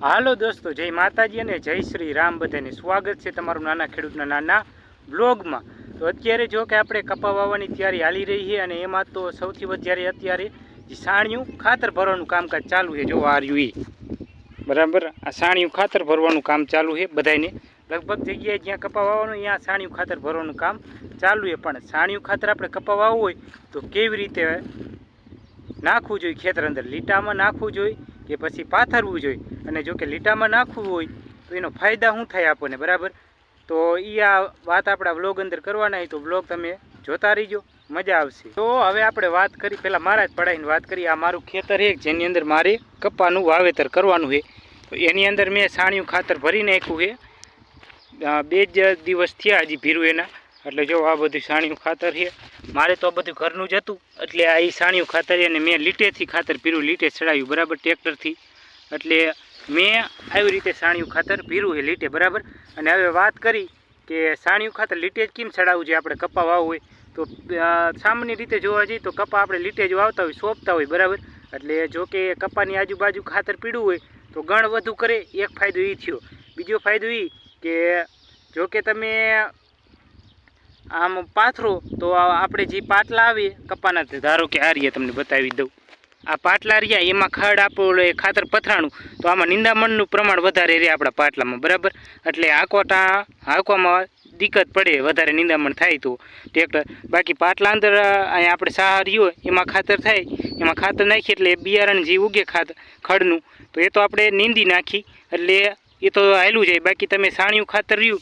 હાલો દોસ્તો, જય માતાજી અને જય શ્રી રામ. બધાને સ્વાગત છે તમારું નાના ખેડૂતના નાના બ્લોગમાં. તો અત્યારે જો કે આપણે કપા વાવવાની તૈયારી હાલી રહી છે અને એમાં તો સૌથી વધારે અત્યારે સાણિયું ખાતર ભરવાનું કામકાજ ચાલુ છે. જો આ રહ્યું બરાબર? આ સાણિયું ખાતર ભરવાનું કામ ચાલુ છે બધાને લગભગ જગ્યાએ જ્યાં કપા વાવવાનું ત્યાં સાણિયું ખાતર ભરવાનું કામ ચાલુ છે. પણ સાણિયું ખાતર આપણે કપા વાવવું હોય તો કેવી રીતે નાખવું જોઈએ? ખેતર અંદર લીટામાં નાખવું જોઈએ. કે પછી પાથરવું જોઈએ. અને જો કે લીટામાં નાખવું હોય, તો એનો ફાયદા શું થાય આપણને, બરાબર? તો એ આ વાત આપણા વ્લોગ અંદર કરવાના હોય તો વ્લોગ તમે જોતા રહીજો, મજા આવશે. તો હવે આપણે વાત કરી, પહેલાં મારા જ પડાવીને વાત કરી, આ મારું ખેતર એક જેની અંદર મારે કપાનું વાવેતર કરવાનું છે. તો એની અંદર મેં સાણિયું ખાતર ભરી નાખ્યું છે. બે જ દિવસ થયા હજી ભીરું એના. એટલે જો આ બધું સાણિયું ખાતર છે, મારે તો આ બધું ઘરનું જ હતું, એટલે આ એ સાણિયું ખાતર અને મેં લીટેથી ખાતર પીરું, લીટે ચડાવ્યું, બરાબર ટ્રેક્ટરથી. એટલે મેં આવી રીતે સાણિયું ખાતર પીરું છે લીટે, બરાબર? અને હવે વાત કરી કે સાણિયું ખાતર લીટે જ કેમ ચડાવવું જોઈએ? આપણે કપા વાવવું હોય તો સામાન્ય રીતે જોવા જઈએ તો કપા આપણે લીટે જ વાવતા હોય, સોંપતા હોય, બરાબર? એટલે જો કે કપાની આજુબાજુ ખાતર પીડું હોય તો ગણ વધુ કરે, એક ફાયદો એ થયો. બીજો ફાયદો એ કે જો કે તમે આમ પાથરો, તો આપણે જે પાટલા આવે કપાના ધારો કે આ રહ્યા તમને બતાવી દઉં. આ પાટલા રહ્યા, એમાં ખડ આપણું ખાતર પથરાણું. તો આમાં નિંદામણનું પ્રમાણ વધારે રહે આપણા પાટલામાં, બરાબર? એટલે હાંકવાટા, હાંકવામાં દિક્કત પડે, વધારે નિંદામણ થાય તો. ટ્રેક્ટર, બાકી પાટલા અંદર અહીંયા આપણે સહાર્યું હોય એમાં ખાતર થાય. એમાં ખાતર નાખીએ એટલે બિયારણ જે ઉગે ખાતર ખડનું, તો એ તો આપણે નીંદી નાખી, એટલે એ તો હાલું જાય. બાકી તમે સાણિયું ખાતર રહ્યું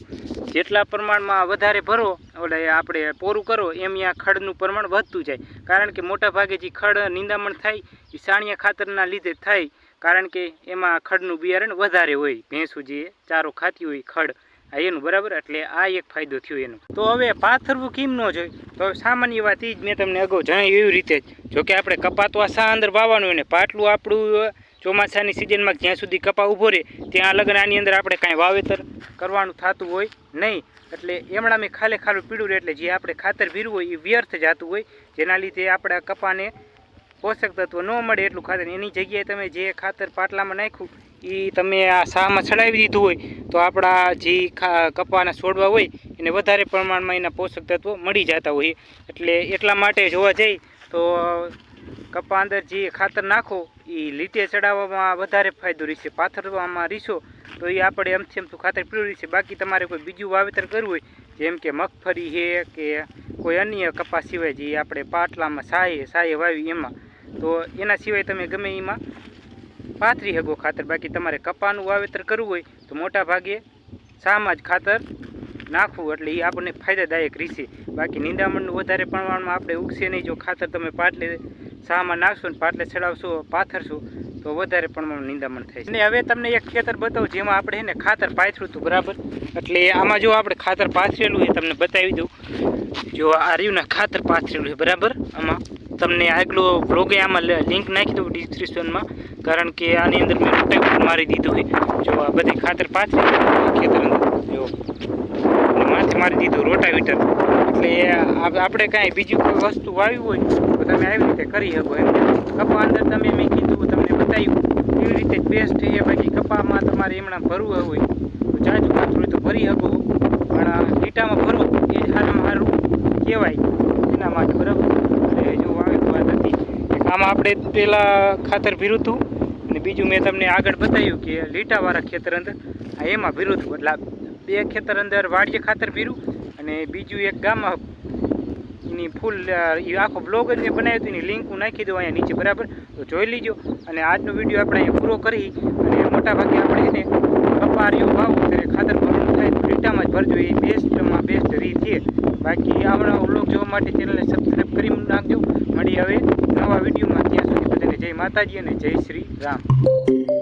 જેટલા પ્રમાણમાં વધારે ભરો એટલે આપણે પોરું કરો, એમ ત્યાં ખડનું પ્રમાણ વધતું જાય. કારણ કે મોટા ભાગે જે ખડ નિંદામણ થાય, એ સાણિયા ખાતરના લીધે થાય. કારણ કે એમાં ખડનું બિયારણ વધારે હોય. ભેંસું જે ચારો ખાતી હોય ખડ. આ એનું બરાબર? એટલે આ એક ફાયદો થયો એનો. તો હવે પાથરવું કેમ ન જોઈએ? તો સામાન્ય વાત એ જ મેં તમને અગાઉ જણાવ્યું એવી રીતે જ. જોકે આપણે કપાતો આ સા અંદર વાવવાનું હોય ને, પાટલું આપણું ચોમાસાની સિઝનમાં જ્યાં સુધી કપા ઊભો રહે, ત્યાં અલગ આની અંદર આપણે કાંઈ વાવેતર કરવાનું થતું હોય નહીં. એટલે એમણા મેં ખાલે ખાલું પીડું રહે એટલે જે આપણે ખાતર ભીરું હોય એ વ્યર્થ જતું હોય, જેના લીધે આપણા કપાને પોષક તત્વ ન મળે એટલું ખાતર. એની જગ્યાએ તમે જે ખાતર પાટલામાં નાખ્યું એ તમે આ શામાં ચડાવી દીધું હોય, તો આપણા જે કપાના છોડવા હોય, એને વધારે પ્રમાણમાં એના પોષક તત્વો મળી જતા હોય. એટલે એટલા માટે જોવા જઈએ તો કપા અંદર જે ખાતર નાખો એ લીટે ચડાવવામાં વધારે ફાયદો રહેશે. પાથરવામાં રીસો તો એ આપણે એમ એમ તો ખાતર પીળું રહેશે. બાકી તમારે કોઈ બીજું વાવેતર કરવું હોય, જેમ કે મગફળી છે કે કોઈ અન્ય કપાસ સિવાય જે આપણે પાટલામાં સાયે સાયે વાવી એમાં, તો એના સિવાય તમે ગમે એમાં પાથરી શકો ખાતર. બાકી તમારે કપાનું વાવેતર કરવું હોય, તો મોટા ભાગે શામાં જ ખાતર નાખવું, એટલે એ આપણને ફાયદાદાયક રહેશે. બાકી નિંદામણનું વધારે પ્રમાણમાં આપણે ઉગશે નહીં, જો ખાતર તમે પાટલે શામાં નાખશો ને પાટલે ચડાવશો, પાથરશું, તો વધારે પ્રમાણમાં નિંદામણ થાય છે. અને હવે તમને એક ખેતર બતાવું, જેમાં આપણે ને ખાતર પાથર્યું હતું, બરાબર? એટલે આમાં જો આપણે ખાતર પાથરેલું હોય, તમને બતાવી દઉં. જો આ રહ્યું ખાતર પાથરેલું છે, બરાબર? આમાં તમને આગલો બ્લોગે આમાં લિંક નાખી દઉં ડિસ્ક્રિપ્શનમાં કારણ કે આની અંદર મેં રોટાવેટર મારી દીધું છે જો આ બધી ખાતર પાથરી ખેતર અંદર. જો. માથે મારી દીધું રોટાવીટર. એટલે આપણે કાંઈ બીજું કોઈ વસ્તુ વાવી હોય તમે આવી રીતે કરી શકો એમ. કપા અંદર તમે મેં કીધું તમને બતાવ્યું એવી રીતે જ બેસ્ટ છે બાકી કપામાં તમારે એમણા ભરવું હોય, તો જાજુ ખાતર તો ભરી શકો. પણ લીટામાં ભરો એ જ સારામાં સારું કહેવાય. એના માટે બરાબર. એટલે જો વાવેતર વાત હતી. આમાં આપણે પહેલાં ખાતર ભીરું હતું અને બીજું મેં તમને આગળ બતાવ્યું કે લીટાવાળા ખેતર અંદર એમાં ભીરું હતું એટલે બે ખેતર અંદર વાડીએ ખાતર ભીરું અને બીજું એક ગામમાં એની ફૂલ એ આખો બ્લોગ જ મેં બનાવ્યો હતો એની લિંક હું નાખી દઉં અહીંયા નીચે, બરાબર? તો જોઈ લીજો. અને આજનો વીડિયો આપણે અહીંયા પૂરો કરી. અને મોટા ભાગે આપણે એને કપારીઓ વાવું ત્યારે ખાતર ભરવાનું થાય તો જ ભરજો. એ બેસ્ટમાં બેસ્ટ રીત છે. બાકી આવડા બ્લોગ જોવા માટે ચેનલને સબસ્ક્રાઈબ કરી નાખજો. મળી હવે નવા વિડીયોમાં ત્યાં સુધી બધાને જય માતાજી અને જય શ્રી રામ.